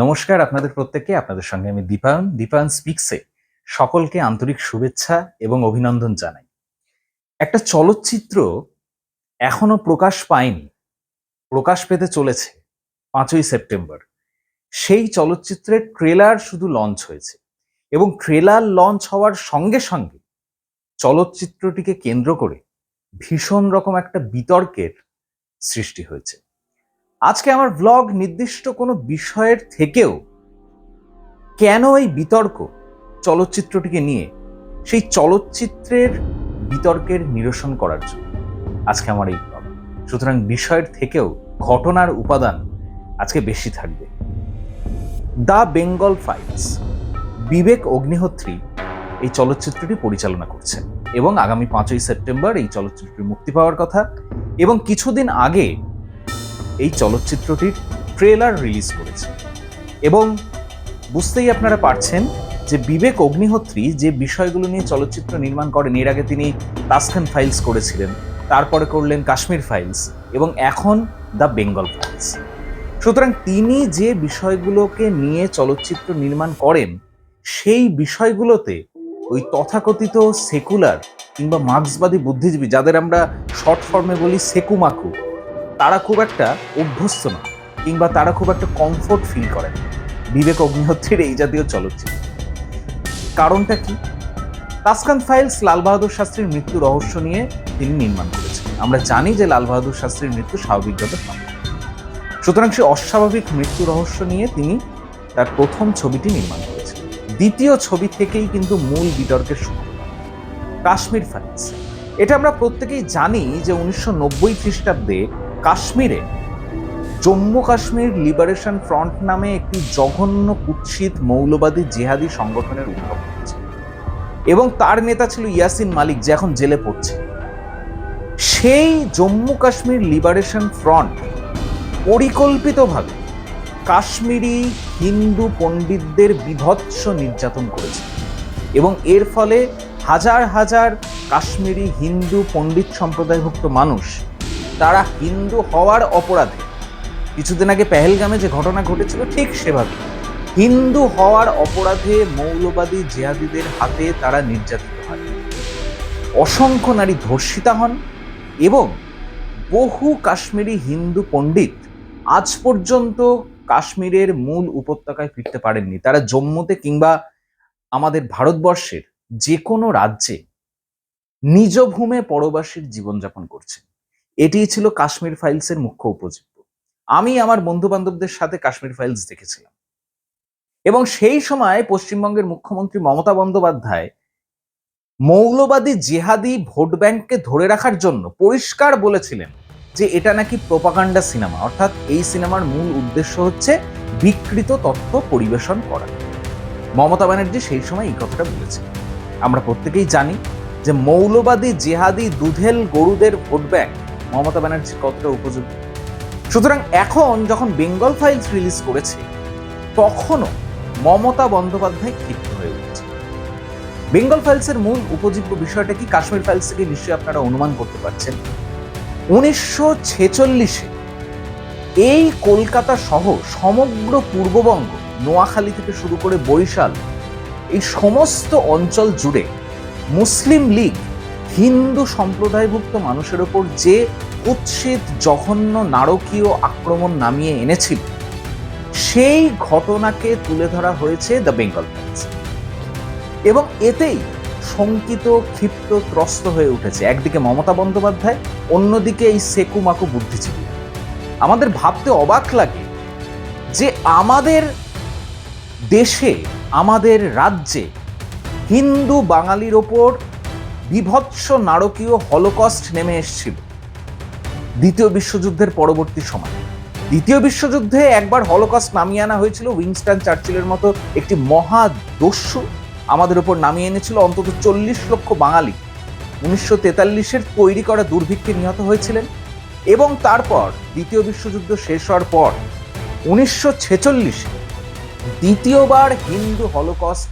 নমস্কার আপনাদের প্রত্যেককে, আপনাদের সঙ্গে আমি দীপায়ন। দীপায়ন স্পিক্সে সকলকে আন্তরিক শুভেচ্ছা এবং অভিনন্দন জানাই। একটা চলচ্চিত্র এখনও প্রকাশ পায়নি, প্রকাশ পেতে চলেছে পাঁচই সেপ্টেম্বর। সেই চলচ্চিত্রের ট্রেলার শুধু লঞ্চ হয়েছে এবং ট্রেলার লঞ্চ হওয়ার সঙ্গে সঙ্গে চলচ্চিত্রটিকে কেন্দ্র করে ভীষণ রকম একটা বিতর্কের সৃষ্টি হয়েছে। আজকে আমার ব্লগ নির্দিষ্ট কোনো বিষয়ের থেকেও কেন এই বিতর্ক চলচ্চিত্রটিকে নিয়ে? সেই চলচ্চিত্রের বিতর্কের নিরসন করার জন্য আজকে আমার এই ব্লগ সুতরাং বিষয়ের থেকেও ঘটনার উপাদান আজকে বেশি থাকবে। দ্য বেঙ্গল ফাইলস বিবেক অগ্নিহোত্রী এই চলচ্চিত্রটি পরিচালনা করছেন এবং আগামী পাঁচই সেপ্টেম্বর এই চলচ্চিত্রটি মুক্তি পাওয়ার কথা এবং কিছুদিন আগে এই চলচ্চিত্রটির ট্রেলার রিলিজ করেছে। এবং বুঝতেই আপনারা পারছেন যে বিবেক অগ্নিহোত্রী যে বিষয়গুলো নিয়ে চলচ্চিত্র নির্মাণ করেন, এর আগে তিনি তাসখান ফাইলস করেছিলেন, তারপরে করলেন কাশ্মীর ফাইলস এবং এখন দ্য বেঙ্গল ফাইলস। সুতরাং তিনি যে বিষয়গুলোকে নিয়ে চলচ্চিত্র নির্মাণ করেন, সেই বিষয়গুলোতে ওই তথাকথিত সেকুলার কিংবা মার্ক্সবাদী বুদ্ধিজীবী, যাদের আমরা শর্ট ফর্মে বলি সেকুমাকু তারা খুব একটা অভ্যস্ত না, কিংবা তারা খুব একটা কমফোর্ট ফিল করেন বিবেক অগ্নিহোত্রীর এই জাতীয় চলচ্চিত্র। কারণটা কি? তাসকান ফাইলস লাল বাহাদুর শাস্ত্রীর মৃত্যু রহস্য নিয়ে তিনি নির্মাণ করেছেন। আমরা জানি যে লাল বাহাদুর শাস্ত্রীর মৃত্যু স্বাভাবিকভাবে সুতরাং সে অস্বাভাবিক মৃত্যু রহস্য নিয়ে তিনি তার প্রথম ছবিটি নির্মাণ করেছেন। দ্বিতীয় ছবি থেকেই কিন্তু মূল বিতর্কের শুরু। কাশ্মীর ফাইলস। এটা আমরা প্রত্যেকেই জানি যে উনিশশো নব্বই খ্রিস্টাব্দে কাশ্মীরে, জম্মু কাশ্মীর লিবারেশন ফ্রন্ট নামে একটি জঘন্য কুৎসিত মৌলবাদী জেহাদি সংগঠনের উদ্ভব হয়েছে। এবং তার নেতা ছিল ইয়াসিন মালিক, যে এখন জেলে পড়ছে। সেই জম্মু কাশ্মীর লিবারেশন ফ্রন্ট পরিকল্পিতভাবে কাশ্মীরি হিন্দু পণ্ডিতদের বিভৎস নির্যাতন করেছে। এবং এর ফলে হাজার হাজার কাশ্মীরি হিন্দু পণ্ডিত সম্প্রদায়ভুক্ত মানুষ তারা হিন্দু হওয়ার অপরাধে। কিছুদিন আগে পেহেলগামে যে ঘটনা ঘটেছিল, ঠিক সেভাবে। হিন্দু হওয়ার অপরাধে মৌলবাদী জেহাদিদের হাতে তারা নির্যাতিত হয়। অসংখ্য নারী ধর্ষিতা হন এবং বহু কাশ্মীরি হিন্দু পণ্ডিত আজ পর্যন্ত কাশ্মীরের মূল উপত্যকায় ফিরতে পারেননি। তারা জম্মুতে কিংবা আমাদের ভারতবর্ষের যে কোনো রাজ্যে নিজ ভূমে পরবাসীর জীবনযাপন করছেন। এটিই ছিল কাশ্মীর ফাইলসের মুখ্য উপজীব্য। আমি আমার বন্ধু বান্ধবদের সাথে কাশ্মীর ফাইলস দেখেছিলাম। এবং সেই সময় পশ্চিমবঙ্গের মুখ্যমন্ত্রী মমতা বন্দ্যোপাধ্যায় মৌলবাদী জেহাদি ভোট ব্যাংককে ধরে রাখার জন্য পরিষ্কার বলেছিলেন যে এটা নাকি প্রোপাগান্ডা সিনেমা অর্থাৎ এই সিনেমার মূল উদ্দেশ্য হচ্ছে বিকৃত তথ্য পরিবেশন করা। মমতা ব্যানার্জি সেই সময় এই কথাটা বলেছেন। আমরা প্রত্যেকেই জানি যে মৌলবাদী জেহাদি দুধেল গরুদের ভোট ব্যাংক মমতা ব্যানার্জির কতটা উপযোগী? সুতরাং এখন যখন বেঙ্গল ফাইলস রিলিজ করেছে, তখনও মমতা বন্দ্যোপাধ্যায় ক্ষিপ্ত হয়ে উঠেছে। বেঙ্গল ফাইলসের মূল উপজীব্য বিষয়টা কি? কাশ্মীর ফাইলস থেকে নিশ্চয়ই আপনারা অনুমান করতে পারছেন। উনিশশো ছেচল্লিশে এই কলকাতা সহ সমগ্র পূর্ববঙ্গ, নোয়াখালী থেকে শুরু করে বরিশাল, এই সমস্ত অঞ্চল জুড়ে মুসলিম লীগ হিন্দু সম্প্রদায়ভুক্ত মানুষের ওপর যে কুৎসিত, জঘন্য, নারকীয় আক্রমণ নামিয়ে এনেছিল, সেই ঘটনাকে তুলে ধরা হয়েছে দ্য বেঙ্গল এবং এতেই শঙ্কিত, ক্ষিপ্ত, ত্রস্ত হয়ে উঠেছে একদিকে মমতা বন্দ্যোপাধ্যায়, অন্যদিকে এই সেকুমাকু বুদ্ধিজীবী। আমাদের ভাবতে অবাক লাগে যে আমাদের দেশে, আমাদের রাজ্যে হিন্দু বাঙালির ওপর বিভৎস নারকীয় হলোকস্ট নেমে এসেছিল। দ্বিতীয় বিশ্বযুদ্ধের পরবর্তী সময়। দ্বিতীয় বিশ্বযুদ্ধে একবার হলোকস্ট নামিয়ে আনা হয়েছিল। উইংস্টান চার্চিলের মতো একটি মহা দস্যু আমাদের উপর নামিয়ে এনেছিল অন্তত চল্লিশ লক্ষ বাঙালি। উনিশশো তেতাল্লিশের তৈরি করা দুর্ভিক্ষে নিহত হয়েছিলেন এবং তারপর দ্বিতীয় বিশ্বযুদ্ধ শেষ হওয়ার পর উনিশশো ছেচল্লিশে দ্বিতীয়বার হিন্দু হলোকস্ট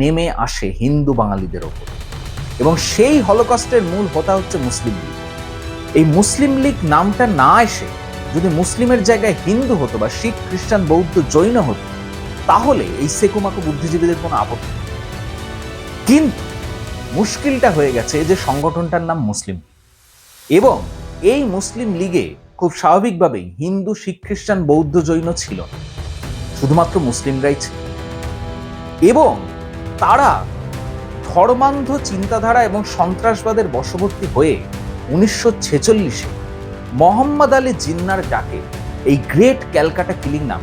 নেমে আসে হিন্দু বাঙালিদের ওপর। এবং সেই হলোকস্টের মূল হোতা হচ্ছে মুসলিম লীগ। এই মুসলিম লীগ নামটা না এসে যদি মুসলিমের জায়গায় হিন্দু হতো বা শিখ, খ্রিস্টান, বৌদ্ধ জৈন হতো, তাহলে এই সেকুমাকো বুদ্ধিজীবীদের কোনো আপত্তি কিন্তু মুশকিলটা হয়ে গেছে যে সংগঠনটার নাম মুসলিম এবং এই মুসলিম লীগে খুব স্বাভাবিকভাবেই হিন্দু, শিখ, খ্রিস্টান, বৌদ্ধ, জৈন ছিল শুধুমাত্র মুসলিমরাই ছিল। এবং তারা ধর্মান্ধ চিন্তাধারা এবং সন্ত্রাসবাদের বশবর্তী হয়ে উনিশশো ছেচল্লিশে মোহাম্মদ আলী জিন্নার ডাকে এই গ্রেট ক্যালকাটা কিলিং নাম।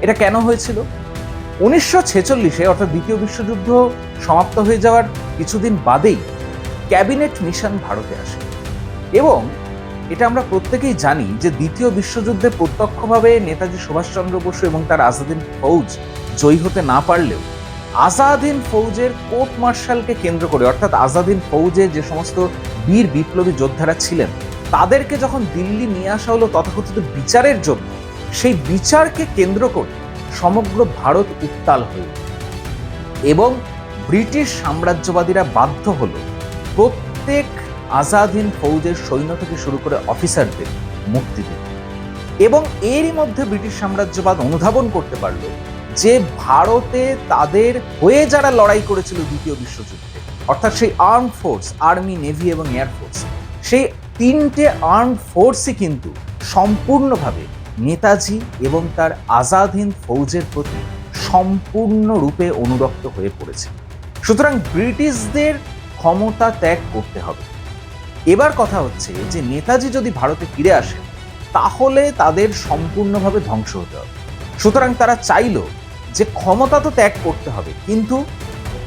এটা কেন হয়েছিল? উনিশশো ছেচল্লিশে, অর্থাৎ দ্বিতীয় বিশ্বযুদ্ধ সমাপ্ত হয়ে যাওয়ার কিছুদিন বাদেই ক্যাবিনেট মিশন ভারতে আসে। এবং এটা আমরা প্রত্যেকেই জানি যে দ্বিতীয় বিশ্বযুদ্ধে প্রত্যক্ষভাবে নেতাজি সুভাষচন্দ্র বসু এবং তার আজাদিন ফৌজ জয়ী হতে না পারলেও আজাদিন ফৌজের কোর্ট মার্শালকে কেন্দ্র করে, অর্থাৎ আজাদিন ফৌজে যে সমস্ত বীর বিপ্লবী যোদ্ধারা ছিলেন, তাদেরকে যখন দিল্লি নিয়ে আসা হলো তথাকথিত বিচারের জন্য, সেই বিচারকে কেন্দ্র করে সমগ্র ভারত উত্তাল উঠল। এবং ব্রিটিশ সাম্রাজ্যবাদীরা বাধ্য হলো প্রত্যেক আজাদিন ফৌজের সৈন্য থেকে শুরু করে অফিসারদের মুক্তি দিতে এবং এরই মধ্যে ব্রিটিশ সাম্রাজ্যবাদ অনুধাবন করতে পারল যে ভারতে তাদের হয়ে যারা লড়াই করেছিল দ্বিতীয় বিশ্বযুদ্ধে, অর্থাৎ সেই আর্ম ফোর্স আর্মি নেভি এবং এয়ারফোর্স সেই তিনটে আর্ম ফোর্সই কিন্তু সম্পূর্ণভাবে নেতাজি এবং তার আজাদ হিন্দ ফৌজের প্রতি সম্পূর্ণরূপে অনুরক্ত হয়ে পড়েছে। সুতরাং ব্রিটিশদের ক্ষমতা ত্যাগ করতে হবে। এবার কথা হচ্ছে যে নেতাজি যদি ভারতে ফিরে আসেন, তাহলে তাদের সম্পূর্ণভাবে ধ্বংস হতে হবে। সুতরাং তারা চাইলো যে ক্ষমতা তো ত্যাগ করতে হবে, কিন্তু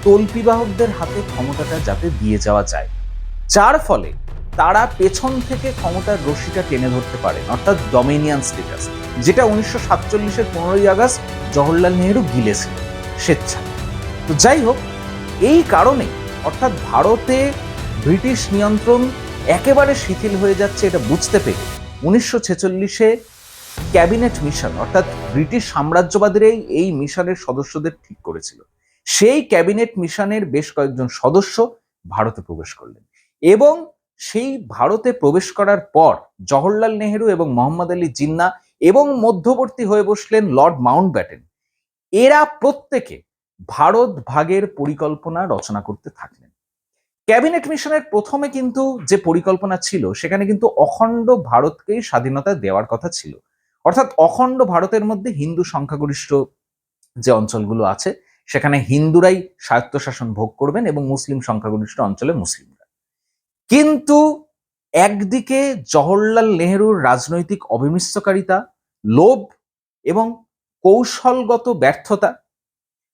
তল্পিবাহকদের হাতে ক্ষমতাটা যাতে দিয়ে যাওয়া যায়। যার ফলে তারা পেছন থেকে ক্ষমতার রশিটা টেনে ধরতে পারেন অর্থাৎ ডমিনিয়ান স্টেটাস, যেটা উনিশশো সাতচল্লিশের পনেরোই আগস্ট জওহরলাল নেহরু গিলেছিলেন স্বেচ্ছা তো যাই হোক, এই কারণে অর্থাৎ ভারতে ব্রিটিশ নিয়ন্ত্রণ একেবারে শিথিল হয়ে যাচ্ছে এটা বুঝতে পেরে উনিশশো ছেচল্লিশে ক্যাবিনেট মিশন, অর্থাৎ ব্রিটিশ সাম্রাজ্যবাদীরাই এই মিশনের সদস্যদের ঠিক করেছিল। সেই ক্যাবিনেট মিশনের বেশ কয়েকজন সদস্য ভারতে প্রবেশ করলেন এবং সেই ভারতে প্রবেশ করার পর জওহরলাল নেহেরু এবং মোহাম্মদ আলী জিন্না এবং মধ্যবর্তী হয়ে বসলেন লর্ড মাউন্ট ব্যাটেন এরা প্রত্যেকে ভারত ভাগের পরিকল্পনা রচনা করতে থাকলেন। ক্যাবিনেট মিশনের প্রথমে কিন্তু যে পরিকল্পনা ছিল, সেখানে কিন্তু অখণ্ড ভারতকেই স্বাধীনতা দেওয়ার কথা ছিল। অর্থাৎ অখণ্ড ভারতের মধ্যে হিন্দু সংখ্যাগরিষ্ঠ যে অঞ্চলগুলো আছে, সেখানে হিন্দুরাই স্বায়ত্তশাসন ভোগ করবেন এবং মুসলিম সংখ্যাগরিষ্ঠ অঞ্চলে মুসলিমরা। কিন্তু একদিকে জওহরলাল নেহরুর রাজনৈতিক অবিমিশ্রকারিতা, লোভ এবং কৌশলগত ব্যর্থতা,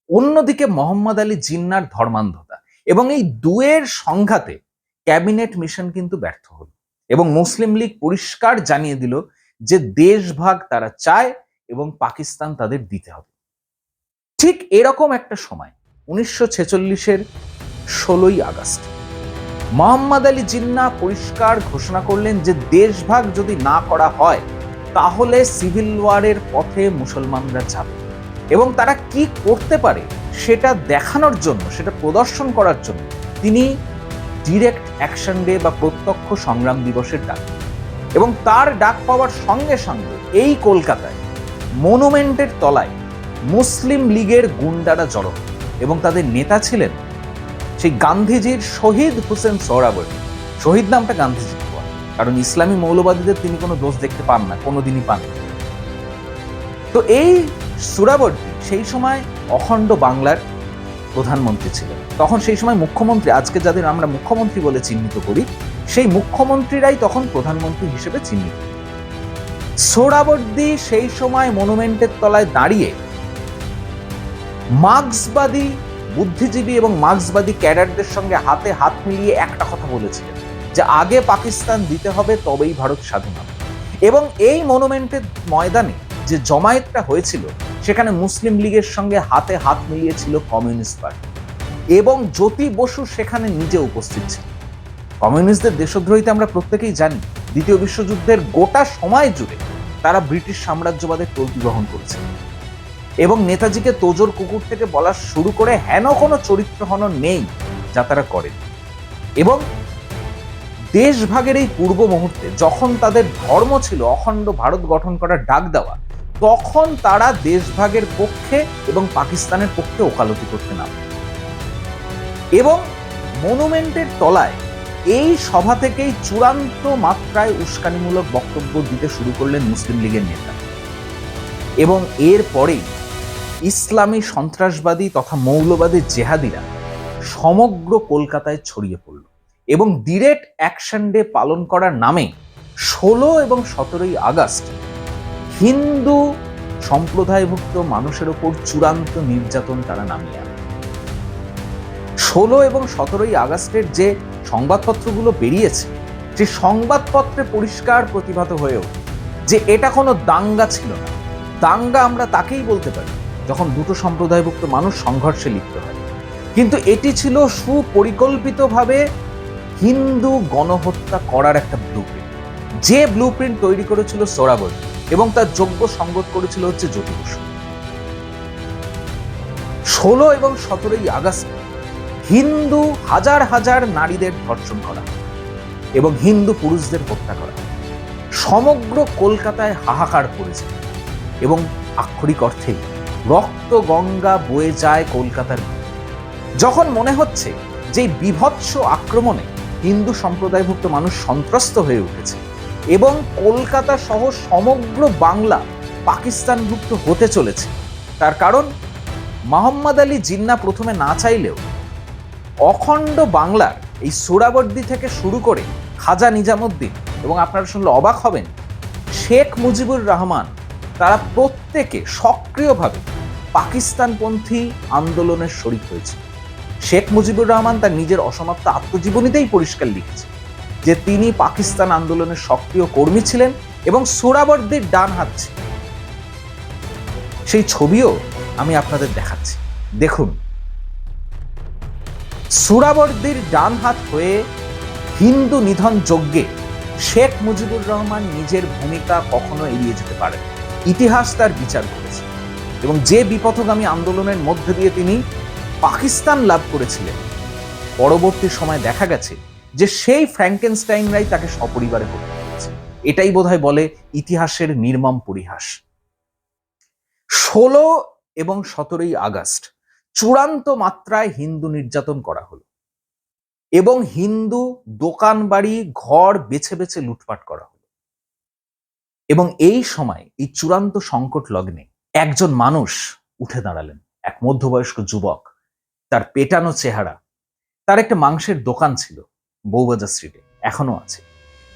অন্যদিকে মোহাম্মদ আলী জিন্নার ধর্মান্ধতা এবং এই দুয়ের সংঘাতে ক্যাবিনেট মিশন কিন্তু ব্যর্থ হল এবং মুসলিম লীগ পরিষ্কার জানিয়ে দিল যে দেশভাগ তারা চায় এবং পাকিস্তান তাদের দিতে হবে ঠিক এরকম একটা সময়, উনিশশো ছেচল্লিশের ষোলোই আগস্ট, মোহাম্মদ আলী জিন্না পরিষ্কার ঘোষণা করলেন যে দেশভাগ যদি না করা হয়, তাহলে সিভিল ওয়ারের পথে মুসলমানরা যাবে এবং তারা কি করতে পারে সেটা দেখানোর জন্য, সেটা প্রদর্শন করার জন্য তিনি ডিরেক্ট অ্যাকশন ডে বা প্রত্যক্ষ সংগ্রাম দিবসের ডাক। এবং তার ডাক পাওয়ার সঙ্গে সঙ্গে এই কলকাতায় মনুমেন্টের তলায় মুসলিম লীগের গুন্ডারা জড়ো এবং তাদের নেতা ছিলেন সেই গান্ধীজির শহীদ হোসেন সোহরাবর্তী শহীদ নামটা গান্ধীজি কারণ ইসলামী মৌলবাদীদের তিনি কোনো দোষ দেখতে পান না, কোনোদিনই পান তো এই সুরাবর্তী সেই সময় অখণ্ড বাংলার প্রধানমন্ত্রী ছিলেন। তখন সেই সময় মুখ্যমন্ত্রী, আজকে যাদের আমরা মুখ্যমন্ত্রী বলে চিহ্নিত করি সেই মুখ্যমন্ত্রীরাই তখন প্রধানমন্ত্রী হিসেবে চিহ্নিত। সোহরাবর্দী সেই সময় মনুমেন্টের তলায় দাঁড়িয়ে মার্ক্সবাদী বুদ্ধিজীবী এবং মার্ক্সবাদী ক্যাডারদের সঙ্গে হাতে হাত মিলিয়ে একটা কথা বলেছিলেন যে আগে পাকিস্তান দিতে হবে তবেই ভারত স্বাধীন হবে। এবং এই মনুমেন্টের ময়দানে যে জমায়েতটা হয়েছিল, সেখানে মুসলিম লীগের সঙ্গে হাতে হাত মিলিয়েছিল কমিউনিস্ট পার্টি। এবং জ্যোতি বসু সেখানে নিজে উপস্থিত ছিল কমিউনিস্টদের দেশদ্রোহিতে আমরা প্রত্যেকেই জানি, দ্বিতীয় বিশ্বযুদ্ধের গোটা সময় জুড়ে তারা ব্রিটিশ সাম্রাজ্যবাদের তল্পি গ্রহণ করেছে। এবং নেতাজিকে তোজোর কুকুর থেকে বলা শুরু করে হেন কোনো চরিত্র হন নেই যা তারা করেন। এবং দেশভাগের এই পূর্ব মুহূর্তে যখন তাদের ধর্ম ছিল, অখণ্ড ভারত গঠন করার ডাক দেওয়া, তখন তারা দেশভাগের পক্ষে এবং পাকিস্তানের পক্ষে ওকালতি করতে নামে। এবং মনুমেন্টের তলায় এই সভা থেকেই চূড়ান্ত মাত্রায় উস্কানিমূলক বক্তব্য দিতে শুরু করলেন মুসলিম লীগের নেতা। এবং এর পরেই ইসলামী সন্ত্রাসবাদী তথা মৌলবাদী জেহাদিরা সমগ্র কলকাতায় ছড়িয়ে পড়ল এবং ডিরেক্ট অ্যাকশন ডে পালন করার নামে ষোলো এবং সতেরোই আগস্ট হিন্দু সম্প্রদায়ভুক্ত মানুষের ওপর চূড়ান্ত নির্যাতন তারা নামিয়ে আনে। ষোলো এবং সতেরোই আগস্টের যে সংবাদপত্রগুলো বেরিয়েছে, যে সংবাদপত্রে পরিষ্কার প্রতিভাত হয়ে ওঠে, যে এটা কোনো দাঙ্গা ছিল না। দাঙ্গা আমরা তাকেই বলতে পারি, যখন দুটো সম্প্রদায়ভুক্ত মানুষ সংঘর্ষে লিপ্ত হয়। কিন্তু এটি ছিল সুপরিকল্পিতভাবে হিন্দু গণহত্যা করার একটা ব্লু যে ব্লু তৈরি করেছিল সোরাবর্তী এবং তার যোগ্য সঙ্গত করেছিল হচ্ছে জ্যোতি ষোলো এবং সতেরোই আগস্ট হিন্দু হাজার হাজার নারীদের ধর্ষণ করা এবং হিন্দু পুরুষদের হত্যা করা। সমগ্র কলকাতায় হাহাকার পড়েছে এবং আক্ষরিক অর্থেই রক্ত গঙ্গা বয়ে যায় কলকাতার যখন মনে হচ্ছে যে বিভৎস আক্রমণে হিন্দু সম্প্রদায়ভুক্ত মানুষ সন্ত্রস্ত হয়ে উঠেছে এবং কলকাতা সহ সমগ্র বাংলা পাকিস্তানভুক্ত হতে চলেছে, তার কারণ মোহাম্মদ আলী জিন্না প্রথমে না চাইলেও অখণ্ড বাংলার এই সোরাবর্দি থেকে শুরু করে খাজা নিজামুদ্দিন এবং আপনারা শুনলে অবাক হবেন, শেখ মুজিবুর রহমান তারা প্রত্যেকে সক্রিয়ভাবে পাকিস্তানপন্থী আন্দোলনের শরিক হয়েছে। শেখ মুজিবুর রহমান তার নিজের অসমাপ্ত আত্মজীবনীতেই পরিষ্কার লিখেছে যে তিনি পাকিস্তান আন্দোলনের সক্রিয় কর্মী ছিলেন এবং সোরাবর্দির ডান হাত ছিল। সেই ছবিও আমি আপনাদের দেখাচ্ছি। দেখুন। সুরাবর্দির ডান হাত হয়ে হিন্দু নিধন যজ্ঞে শেখ মুজিবুর রহমান নিজের ভূমিকা কখনো এড়িয়ে যেতে পারেন। ইতিহাস তার বিচার করেছে এবং যে বিপথগামী আন্দোলনের মধ্যে দিয়ে তিনি পাকিস্তান লাভ করেছিলেন, পরবর্তী সময় দেখা গেছে যে সেই ফ্র্যাঙ্কেনস্টাইনরাই তাকে সপরিবারে হত্যা করেছে এটাই বোধহয় বলে ইতিহাসের নির্মম পরিহাস। ষোলো এবং সতেরোই আগস্ট চূড়ান্ত মাত্রায় হিন্দু নির্যাতন করা হলো। এবং হিন্দু দোকান বাড়ি ঘর বেছে বেছে লুটপাট করা হলো। এবং এই সময় এই চূড়ান্ত সংকট লগ্নে একজন মানুষ উঠে দাঁড়ালেন, এক মধ্যবয়স্ক যুবক। তার পেটানো চেহারা, তার একটা মাংসের দোকান ছিল বৌবাজার স্ট্রিটে, এখনও আছে।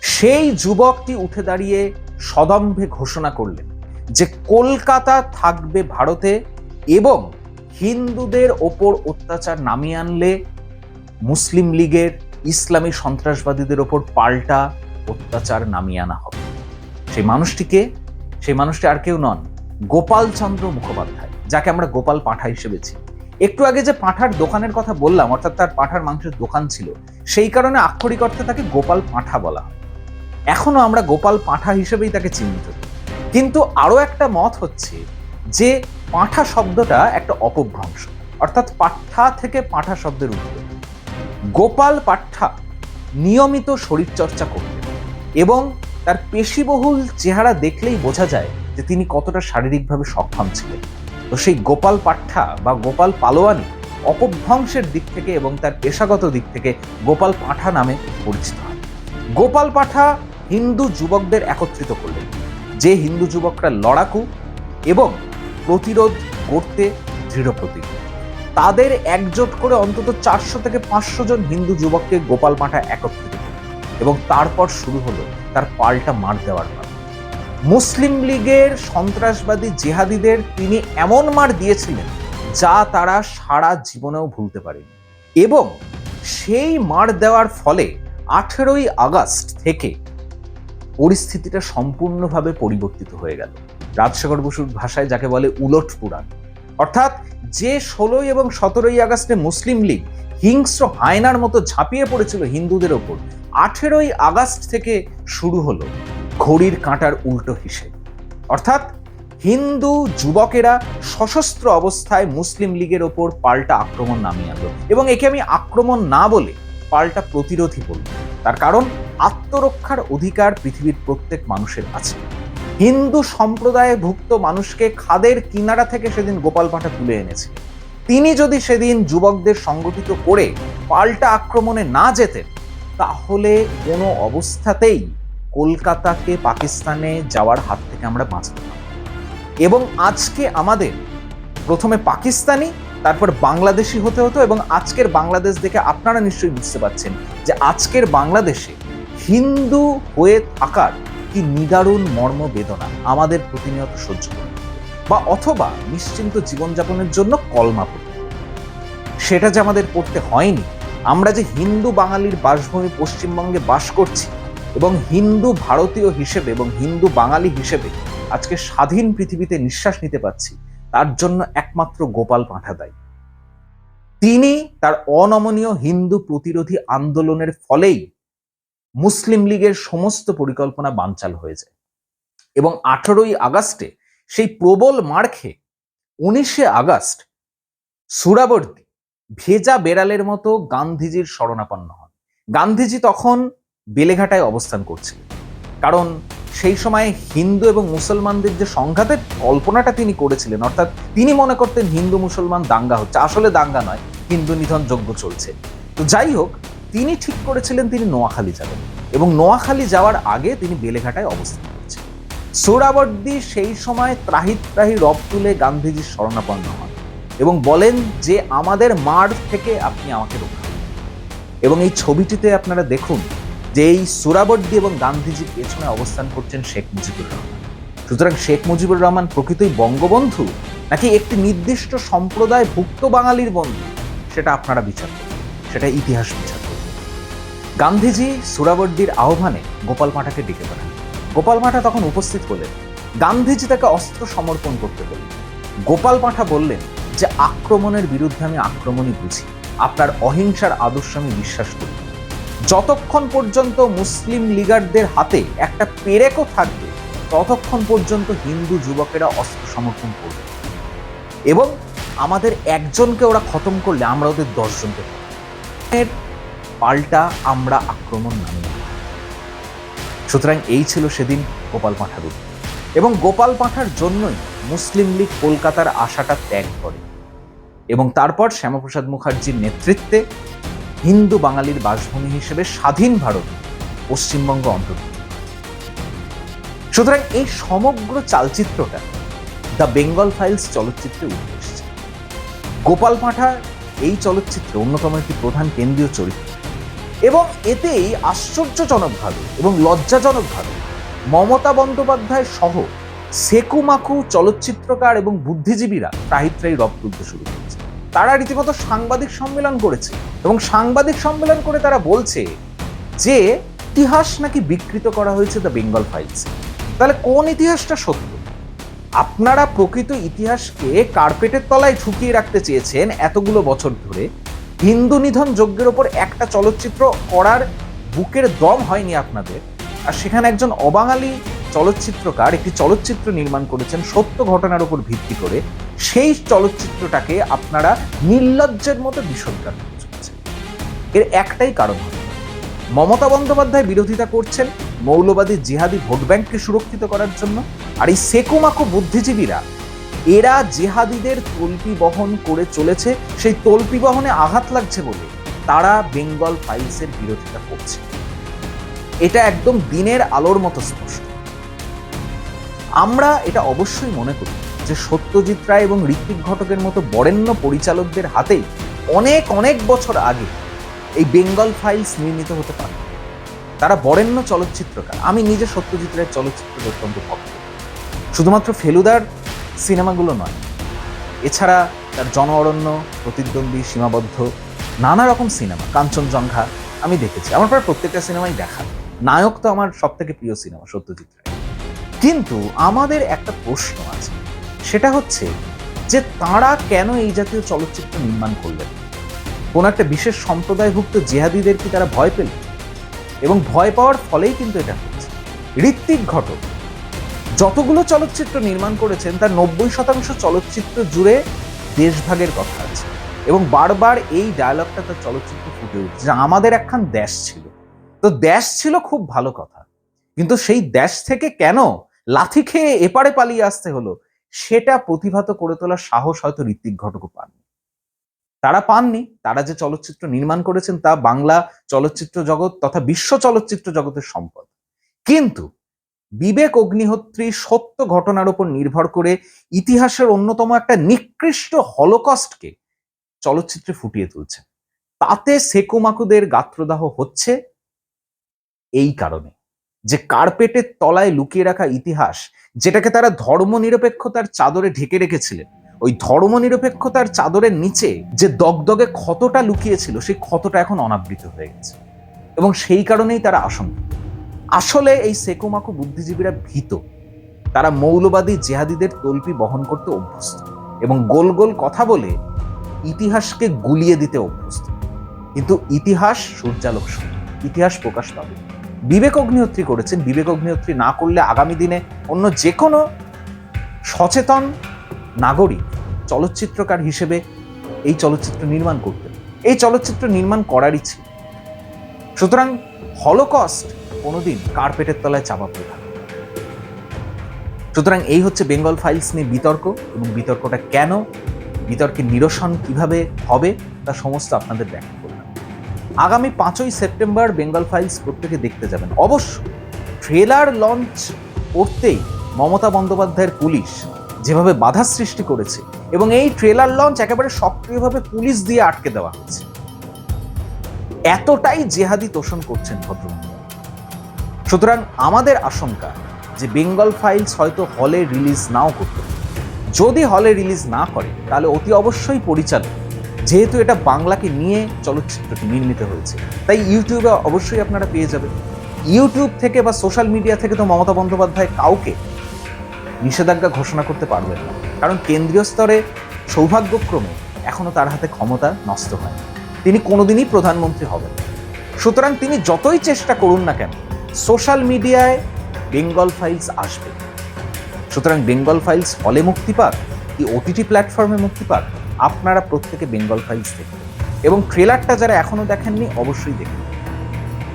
সেই যুবকটি উঠে দাঁড়িয়ে সদম্ভে ঘোষণা করলেন যে, কলকাতা থাকবে ভারতে এবং হিন্দুদের ওপর অত্যাচার নামিয়ে আনলে মুসলিম লীগের ইসলামী সন্ত্রাসবাদীদের ওপর পাল্টা অত্যাচার নামিয়ে আনা হবে। সেই মানুষটিকে, সেই মানুষটি আর কেউ নন গোপাল চন্দ্র মুখোপাধ্যায়, যাকে আমরা গোপাল পাঁঠা হিসেবে চিনি। একটু আগে যে পাঁঠার দোকানের কথা বললাম, অর্থাৎ তার পাঁঠার মাংসের দোকান ছিল, সেই কারণে আক্ষরিক অর্থে তাকে গোপাল পাঁঠা বলা এখনও আমরা গোপাল পাঁঠা হিসেবেই তাকে চিহ্নিত কিন্তু আরও একটা মত হচ্ছে যে পাঁঠা শব্দটা একটা অপভ্রংশ। অর্থাৎ পাঠা থেকে পাঁঠা শব্দের উদ্ভব গোপাল পাঠা নিয়মিত শরীরচর্চা করতেন এবং তার পেশিবহুল চেহারা দেখলেই বোঝা যায় যে তিনি কতটা শারীরিকভাবে সক্ষম ছিলেন। তো সেই গোপাল পাঠা বা গোপাল পালোয়ানি অপভ্রংশের দিক থেকে এবং তার পেশাগত দিক থেকে গোপাল পাঠা নামে পরিচিত হয়। গোপাল পাঠা হিন্দু যুবকদের একত্রিত করলেন। যে হিন্দু যুবকরা লড়াকু এবং প্রতিরোধ করতে দৃঢ় প্রতিজ্ঞ তাদের একজোট করে অন্তত চারশো থেকে পাঁচশো জন হিন্দু যুবককে গোপাল পাঠা একত্রিত এবং তারপর শুরু হলো তার পাল্টা মার দেওয়ার পালা মুসলিম লীগের সন্ত্রাসবাদী জেহাদিদের তিনি এমন মার দিয়েছিলেন যা তারা সারা জীবনেও ভুলতে পারেনি। এবং সেই মার দেওয়ার ফলে আঠেরোই আগস্ট থেকে পরিস্থিতিটা সম্পূর্ণভাবে পরিবর্তিত হয়ে গেল। রাজশেখর বসুর ভাষায় যাকে বলে উলট পুরাণ। অর্থাৎ যে ষোলোই এবং সতেরোই আগস্টে মুসলিম লীগ হিংস্র হায়নার মতো ঝাঁপিয়ে পড়েছিল হিন্দুদের ওপর, আঠেরোই আগস্ট থেকে শুরু হলো ঘড়ির কাঁটার উল্টো হিসেব। অর্থাৎ হিন্দু যুবকেরা সশস্ত্র অবস্থায় মুসলিম লীগের ওপর পাল্টা আক্রমণ নামিয়ে আনলো এবং একে আমি আক্রমণ না বলে পাল্টা প্রতিরোধী বলব। তার কারণ আত্মরক্ষার অধিকার পৃথিবীর প্রত্যেক মানুষের আছে। হিন্দু সম্প্রদায়ে ভুক্ত মানুষকে খাদের কিনারা থেকে সেদিন গোপাল পাঠা তুলে এনেছে তিনি যদি সেদিন যুবকদের সংগঠিত করে পাল্টা আক্রমণে না যেতেন, তাহলে কোনো অবস্থাতেই কলকাতাকে পাকিস্তানে যাওয়ার হাত থেকে আমরা বাঁচতাম। এবং আজকে আমাদের প্রথমে পাকিস্তানি, তারপর বাংলাদেশি হতে হতো এবং আজকের বাংলাদেশ দেখে আপনারা নিশ্চয়ই বুঝতে পারছেন যে আজকের বাংলাদেশে হিন্দু হয়ে থাকার কি নিদারুণ মর্ম বেদনা আমাদের প্রতিনিয়ত সহ্য হবে। বা অথবা নিশ্চিন্ত জীবনযাপনের জন্য কলমা পড়তে সেটা যে আমাদের পড়তে হয়নি, আমরা যে হিন্দু বাঙালির বাসভূমি পশ্চিমবঙ্গে বাস করছি, এবং হিন্দু ভারতীয় হিসেবে এবং হিন্দু বাঙালি হিসেবে আজকে স্বাধীন পৃথিবীতে নিঃশ্বাস নিতে পারছি, তার জন্য একমাত্র গোপাল পাঠা দায়ী তিনি তার অনমনীয় হিন্দু প্রতিরোধী আন্দোলনের ফলেই মুসলিম লীগের সমস্ত পরিকল্পনা বানচাল হয়ে যায় এবং আঠারোই আগস্টে সেই প্রবল মার খেয়ে উনিশে আগস্ট সুরাবর্তী ভেজা বেড়ালের মতো গান্ধীজির শরণাপন্ন হন। গান্ধীজি তখন বেলেঘাটায় অবস্থান করছিলেন। কারণ সেই সময় হিন্দু এবং মুসলমানদের যে সংঘাতের কল্পনাটা তিনি করেছিলেন, অর্থাৎ তিনি মনে করতেন হিন্দু মুসলমান দাঙ্গা হচ্ছে, আসলে দাঙ্গা নয়, হিন্দু নিধন যজ্ঞ চলছে। তো যাই হোক তিনি ঠিক করেছিলেন তিনি নোয়াখালী যাবেন। এবং নোয়াখালী যাওয়ার আগে তিনি বেলেঘাটায় অবস্থান করেছেন। সোহরাবর্দী সেই সময় ত্রাহি ত্রাহি রব তুলে গান্ধীজির শরণাপন্ন হন এবং বলেন যে, আমাদের মার থেকে আপনি আমাকে রক্ষা। এবং এই ছবিটিতে আপনারা দেখুন যে, এই সুরাবর্দী এবং গান্ধীজির পেছনে অবস্থান করছেন শেখ মুজিবুর রহমান। সুতরাং শেখ মুজিবুর রহমান প্রকৃতই বঙ্গবন্ধু নাকি একটি নির্দিষ্ট সম্প্রদায় ভুক্ত বাঙালির বন্ধু? সেটা আপনারা বিচার করুন। সেটা ইতিহাস বিচার গান্ধীজি সুরাবর্দির আহ্বানে গোপাল মাঠাকে ডেকে পাঠান। গোপাল মাঠা তখন উপস্থিত হলেন। গান্ধীজি তাকে অস্ত্র সমর্পণ করতে বললেন। গোপাল পাঠা বললেন যে, আক্রমণের বিরুদ্ধে আমি আক্রমণই বুঝি, আপনার অহিংসার আদর্শ আমি বিশ্বাস করি। যতক্ষণ পর্যন্ত মুসলিম লিগারদের হাতে একটা পেরেকও থাকবে, ততক্ষণ পর্যন্ত হিন্দু যুবকেরা অস্ত্র সমর্পণ করবে। এবং আমাদের একজনকে ওরা খতম করলে, আমরা ওদের দশজনকে এর পাল্টা আমরা আক্রমণ নামিয়ে সুতরাং এই ছিল সেদিন গোপাল পাঠার এবং গোপাল পাঠার জন্যই মুসলিম লীগ কলকাতার আশাটা ত্যাগ করে। এবং তারপর শ্যামাপ্রসাদ মুখার্জির নেতৃত্বে হিন্দু বাঙালির বাসভূমি হিসেবে স্বাধীন ভারত পশ্চিমবঙ্গ অন্তর্ভুক্ত। সুতরাং এই সমগ্র চালচিত্রটা দ্য বেঙ্গল ফাইলস চলচ্চিত্রে উঠে এসেছে। গোপাল পাঠা এই চলচ্চিত্রে অন্যতম একটি প্রধান কেন্দ্রীয় চরিত্র এবং এতেই আশ্চর্যজনকভাবে এবং লজ্জাজনকভাবে মমতা বন্দ্যোপাধ্যায় সহ সেকুমাকু চলচ্চিত্রকার এবং বুদ্ধিজীবীরা ত্রাহিত্রাই রব তুলতে শুরু করেছে। তারা রীতিমতো সাংবাদিক সম্মেলন করেছে এবং সাংবাদিক সম্মেলন করে তারা বলছে যে, ইতিহাস নাকি বিকৃত করা হয়েছে দ্য বেঙ্গল ফাইলস তাহলে কোন ইতিহাসটা সত্য? আপনারা প্রকৃত ইতিহাসকে কার্পেটের তলায় ঢুকিয়ে রাখতে চেয়েছেন এতগুলো বছর ধরে হিন্দু নিধন যজ্ঞের ওপর একটা চলচ্চিত্র করার বুকের দম হয়নি আপনাদের। আর সেখানে একজন অবাঙালি চলচ্চিত্রকার একটি চলচ্চিত্র নির্মাণ করেছেন, সত্য ঘটনার উপর ভিত্তি করে। সেই চলচ্চিত্রটাকে আপনারা নির্লজ্জের মতো দিয়ে চলেছেন। এর একটাই কারণ হতে মমতা বন্দ্যোপাধ্যায় বিরোধিতা করছেন মৌলবাদী জিহাদি ভোট ব্যাংককে সুরক্ষিত করার জন্য, আর এই সেকুমাকু বুদ্ধিজীবীরা এরা জেহাদিদের তল্পি বহন করে চলেছে। সেই তল্পি বহনে আঘাত লাগছে বলে তারা বেঙ্গল ফাইলসের বিরোধিতা করছে। এটা একদম দিনের আলোর মতো স্পষ্ট। আমরা এটা অবশ্যই মনে করি যে সত্যজিৎ রায় এবং ঋত্বিক ঘটকের মতো বরেণ্য পরিচালকদের হাতেই অনেক অনেক বছর আগে এই বেঙ্গল ফাইলস নির্মিত হতে পারে। তারা বরেণ্য চলচ্চিত্রকার। আমি নিজে সত্যজিৎ রায়ের চলচ্চিত্রের অত্যন্ত ভক্ত। শুধুমাত্র ফেলুদার সিনেমাগুলো নয়। এছাড়া তার জন অরণ্য প্রতিদ্বন্দ্বী, সীমাবদ্ধ, নানা রকম সিনেমা, কাঞ্চনজঙ্ঘা, আমি দেখেছি। আমার প্রায় প্রত্যেকটা সিনেমাই দেখা নায়ক তো আমার সব থেকে প্রিয় সিনেমা, সত্যজিৎ রায়। কিন্তু আমাদের একটা প্রশ্ন আছে। সেটা হচ্ছে যে তাঁরা কেন এই জাতীয় চলচ্চিত্র নির্মাণ করলেন? কোন একটা বিশেষ সম্প্রদায়ভুক্ত জেহাদিদের কি তারা ভয় পেলেন এবং ভয় পাওয়ার ফলেই কিন্তু এটা হচ্ছে। ঋত্বিক ঘটক যতগুলো চলচ্চিত্র নির্মাণ করেছেন, তার নব্বই শতাংশ চলচ্চিত্র জুড়ে দেশভাগের কথা আছে। এবং বারবার এই ডায়লগটা তার চলচ্চিত্র ফুটে উঠছে। আমাদের একখান দেশ ছিল। তো দেশ ছিল খুব ভালো কথা। কিন্তু সেই দেশ থেকে কেন লাথি খেয়ে এপারে পালিয়ে আসতে হলো, সেটা প্রতিভাত করে তোলার সাহস হয়তো ঋত্বিক ঘটকও পাননি। তারা পাননি। তারা যে চলচ্চিত্র নির্মাণ করেছেন তা বাংলা চলচ্চিত্র জগৎ তথা বিশ্ব চলচ্চিত্র জগতের সম্পদ। কিন্তু বিবেক অগ্নিহোত্রী সত্য ঘটনার উপর নির্ভর করে ইতিহাসের অন্যতম একটা নিকৃষ্ট হলোকস্টকে চলচ্চিত্রে ফুটিয়ে তুলছে। তাতে সেকুমাকুদের গাত্রদাহ হচ্ছে এই কারণে যে কার্পেটের তলায় লুকিয়ে রাখা ইতিহাস যেটাকে তারা ধর্মনিরপেক্ষতার চাদরে ঢেকে রেখেছিলেন, ওই ধর্মনিরপেক্ষতার চাদরের নিচে যে দগদগে ক্ষতটা লুকিয়েছিল সেই ক্ষতটা এখন অনাবৃত হয়ে গেছে এবং সেই কারণেই তারা আশঙ্কিত আসলে এই সেকোমাকো বুদ্ধিজীবীরা ভীত। তারা মৌলবাদী জেহাদিদের তল্পি বহন করতে অভ্যস্ত এবং গোল গোল কথা বলে ইতিহাসকে গুলিয়ে দিতে অভ্যস্ত। কিন্তু ইতিহাস সূর্যালোক। ইতিহাস প্রকাশ পাবে। বিবেক অগ্নিহোত্রী করেছেন, বিবেক অগ্নিহোত্রী না করলে আগামী দিনে অন্য যে কোনো সচেতন নাগরিক চলচ্চিত্রকার হিসেবে এই চলচ্চিত্র নির্মাণ করতেন। এই চলচ্চিত্র নির্মাণ করারই ছিল সুতরাং হলোকস্ট কোনোদিন কার্পেটের তলায় চাপা পড়ে থাকে। সুতরাং এই হচ্ছে বেঙ্গল ফাইলস নিয়ে বিতর্ক এবং বিতর্কটা কেন বিতর্কের নিরসন কীভাবে হবে তা সমস্ত আপনাদের ব্যাখ্যা করলাম। আগামী পাঁচই সেপ্টেম্বর বেঙ্গল ফাইলস প্রত্যেকে দেখতে যাবেন। অবশ্য ট্রেলার লঞ্চ করতেই মমতা বন্দ্যোপাধ্যায়ের পুলিশ যেভাবে বাধা সৃষ্টি করেছে এবং এই ট্রেলার লঞ্চ একেবারে সক্রিয়ভাবে পুলিশ দিয়ে আটকে দেওয়া হয়েছে। এতটাই জেহাদি তোষণ করছেন ভদ্রমহিলা। সুতরাং আমাদের আশঙ্কা যে বেঙ্গল ফাইলস হয়তো হলে রিলিজ নাও করতে যদি হলে রিলিজ না করে, তাহলে অতি অবশ্যই পরিচালক, যেহেতু এটা বাংলাকে নিয়ে চলচ্চিত্রটি নির্মিত হয়েছে, তাই ইউটিউবে অবশ্যই আপনারা পেয়ে যাবেন। ইউটিউব থেকে বা সোশ্যাল মিডিয়া থেকে তো মমতা বন্দ্যোপাধ্যায় কাউকে নিষেধাজ্ঞা ঘোষণা করতে পারবেন না, কারণ কেন্দ্রীয় স্তরে সৌভাগ্যক্রমে এখনও তার হাতে ক্ষমতা নষ্ট হয় তিনি কোনোদিনই প্রধানমন্ত্রী হবেন সুতরাং তিনি যতই চেষ্টা করুন না কেন সোশ্যাল মিডিয়ায় বেঙ্গল ফাইলস আসবে। সুতরাং বেঙ্গল ফাইলস হলে মুক্তি পাক, কি ওটিটি প্ল্যাটফর্মে মুক্তি পাক, আপনারা প্রত্যেকে বেঙ্গল ফাইলস দেখবেন এবং ট্রেলারটা যারা এখনও দেখেননি, অবশ্যই দেখবেন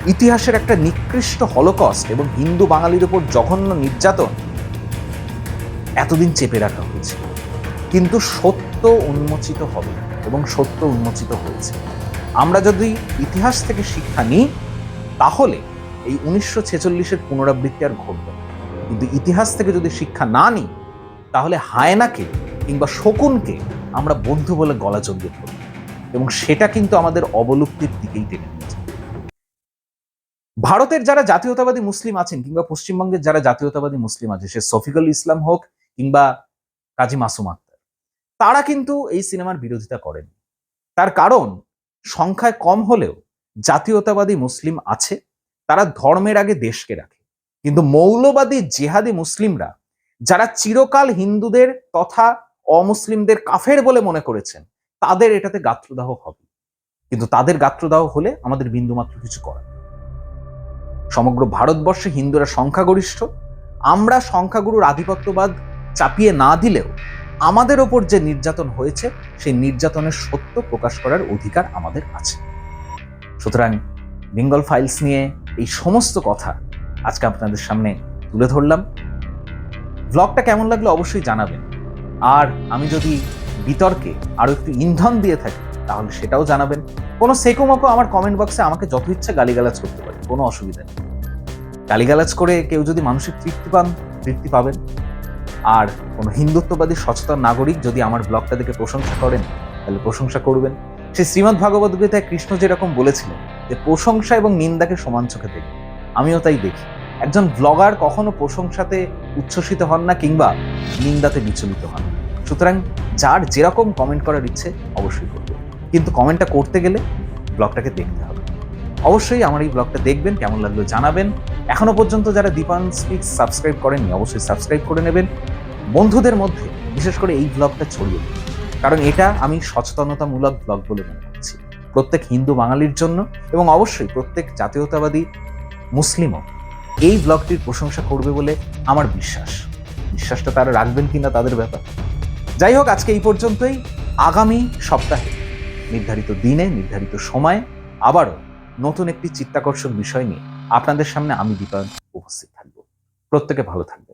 ইতিহাসের একটা নিকৃষ্ট হলোকস্ট এবং হিন্দু বাঙালির উপর জঘন্য নির্যাতন এতদিন চেপে রাখা হয়েছে। কিন্তু সত্য উন্মোচিত হবে এবং সত্য উন্মোচিত হয়েছে। আমরা যদি ইতিহাস থেকে শিক্ষা নিই, তাহলে এই উনিশশো ছেচল্লিশের পুনরাবৃত্তি আর ঘটবে কিন্তু ইতিহাস থেকে যদি শিক্ষা না নিই, তাহলে হায়নাকে কিংবা শকুনকে আমরা বন্ধু বলে গলা জড়িয়ে ধরব এবং সেটা কিন্তু আমাদের অবলুপ্তির দিকেই টেনে নিয়ে যাবে ভারতের যারা জাতীয়তাবাদী মুসলিম আছেন কিংবা পশ্চিমবঙ্গের যারা জাতীয়তাবাদী মুসলিম আছে, সে শফিকুল ইসলাম হোক কিংবা কাজী মাসুম আক্তার, তারা কিন্তু এই সিনেমার বিরোধিতা করেন তার কারণ, সংখ্যায় কম হলেও জাতীয়তাবাদী মুসলিম আছে। তারা ধর্মের আগে দেশকে রাখে। কিন্তু মৌলবাদী জেহাদি মুসলিমরা, যারা চিরকাল হিন্দুদের তথা অমুসলিমদের কাফের বলে মনে করেছেন, তাদের এটাতে গাত্রদাহ হবে। কিন্তু তাদের গাত্রদাহ হলে আমাদের বিন্দুমাত্র কিছু করার সমগ্র ভারতবর্ষে হিন্দুরা সংখ্যাগরিষ্ঠ। আমরা সংখ্যাগুরুর আধিপত্যবাদ চাপিয়ে না দিলেও আমাদের ওপর যে নির্যাতন হয়েছে, সেই নির্যাতনের সত্য প্রকাশ করার অধিকার আমাদের আছে। সুতরাং, বেঙ্গল ফাইলস নিয়ে এই সমস্ত কথা আজকে আপনাদের সামনে তুলে ধরলাম। ব্লগটা কেমন লাগল অবশ্যই জানাবেন। আর আমি যদি বিতর্কে আরও একটু ইন্ধন দিয়ে থাকি, তাহলে সেটাও জানাবেন। কোনো সেকোমকো আমার কমেন্ট বক্সে আমাকে যত ইচ্ছা গালিগালাজ করতে পারে, কোনো অসুবিধা নেই। গালিগালাজ করে কেউ যদি মানসিক তৃপ্তি পান, তৃপ্তি পাবেন। আর কোনো হিন্দুত্ববাদী সচেতন নাগরিক যদি আমার ব্লগটা দেখে প্রশংসা করেন, তাহলে প্রশংসা করবেন। সে শ্রীমৎ ভাগবত গীতায় কৃষ্ণ যেরকম বলেছিলেন যে প্রশংসা এবং নিন্দাকে সমান চোখে দেখি। আমিও তাই দেখি। একজন ব্লগার কখনো প্রশংসাতে উচ্ছ্বসিত হন না কিংবা নিন্দাতে বিচলিত হন। সুতরাং যার যেরকম কমেন্ট করার ইচ্ছে অবশ্যই করবে। কিন্তু কমেন্টটা করতে গেলে ব্লগটাকে দেখতে হবে। অবশ্যই আমার এই ব্লগটা দেখবেন, কেমন লাগল জানাবেন। এখনও পর্যন্ত যারা দীপান স্পিক্স সাবস্ক্রাইব করেননি, অবশ্যই সাবস্ক্রাইব করে নেবেন। বন্ধুদের মধ্যে বিশেষ করে এই ব্লগটা ছড়িয়ে দিন। কারণ এটা আমি সচেতনতামূলক ব্লগ বলে মনে করছি। প্রত্যেক হিন্দু বাঙালির জন্য এবং অবশ্যই প্রত্যেক জাতীয়তাবাদী মুসলিমও এই ব্লগটির প্রশংসা করবে বলে আমার বিশ্বাস। বিশ্বাসটা তারা রাখবেন কিনা তাদের ব্যাপার। যাই হোক, আজকে এই পর্যন্তই। আগামী সপ্তাহে নির্ধারিত দিনে, নির্ধারিত সময়ে আবারও নতুন একটি চিত্তাকর্ষক বিষয় নিয়ে আপনাদের সামনে আমি দীপায়ন উপস্থিত থাকব। প্রত্যেকে ভালো থাকবেন।